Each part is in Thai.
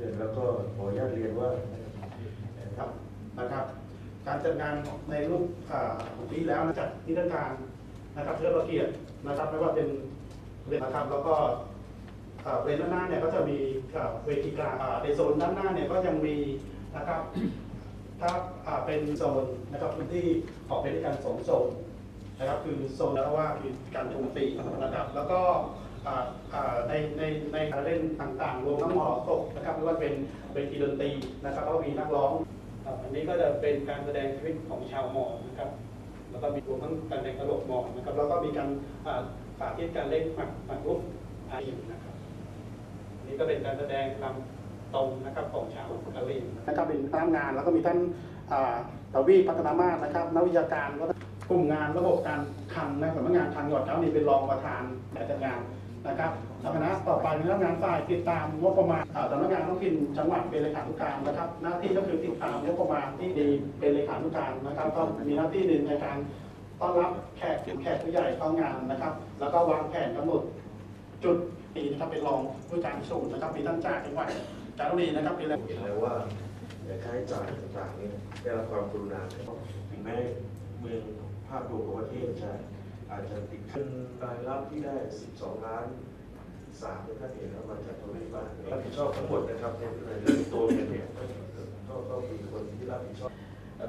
พื่อนแล้วก็ขออนุญาตเรียนว่าครับนะครับ การจัดงานในรูปของปีแล้วนะจัดนิทรรศการนะครับเพื่อประเกียรตินะครับไม่ว่าเป็นเรียนนะครับแล้วก็อ่าเรียนด้านหน้าเนี่ยก็จะมีเวทีกลางในโซนด้านหน้าเนี่ยก็ยังมีนะครับถ้าเป็นโซนนะครับพื้นที่ออกเป็นด้วยกันสองโซนนะครับคือโซนแล้วว่าคือการชมฟรีนะครับ แล้วก็อ่า ในในในการเล่นต่างๆรวมทั้งมอตกนะครับไม่ว่าเป็นเวทีดนตรีนะครับแล้วมีนักร้องอันนี้ก็จะเป็นการแสดงชีวิตของชาวมอญนะครับ แล้วก็มีรวมทั้งการแสดงตลกมอญนะครับ แล้วก็มีการสาธิตการเล่นหมากหมากรุกอาชีพนะครับนนี้ก็เป็นการแสดงนำตรงนะครับของชาวกะเหรี่ยงนะครับเป็นพนักงานแล้วก็มีท่านอ่าตวีพัฒนามาศนะครับนักวิชาการก็กลุ่มงานระบบการคลังนะสำนักงานคลังหวัดเจ้านี่เป็นรองประธานแต่จัดงาน นะครับคณะต่อไปเป็นพนักงานฝ่ายติดตามงบประมาณอ่าสำนักงานท้องถิ่นจังหวัดเป็นเลขานุการนะครับ หน้าที่ก็คือติดตามงบประมาณที่ดีเป็นเลขานุการนะครับ ก็มีหน้าที่หนึ่งในการต้อนรับแขกแขกผู้ใหญ่เข้างานนะครับ แล้วก็วางแผนกำหนดจุดปีนะครับเป็นรองผู้การสูงนะครับมีท่านจ่าจังหวัดจารุณีนะครับเป็นเห็นแล้วว่าค่าใช้จ่ายต่างๆเนี่ยได้รับความกรุณานะครับถึงแม้เมืองภาพรวมของประเทศจะ อาจจะติดขึ้นรายรับที่ได้ 12 ล้านสามถ้าเห็นแล้วมาจากตรงไหนบ้างรับผิดชอบทั้งหมดนะครับในในเรื่องตัวเงินเนี่ยก็ก็ก็มีคนที่รับผิดชอบ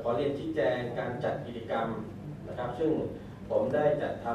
ขอเรียนชี้แจงการจัดกิจกรรมนะครับ ซึ่งผมได้จัดทำ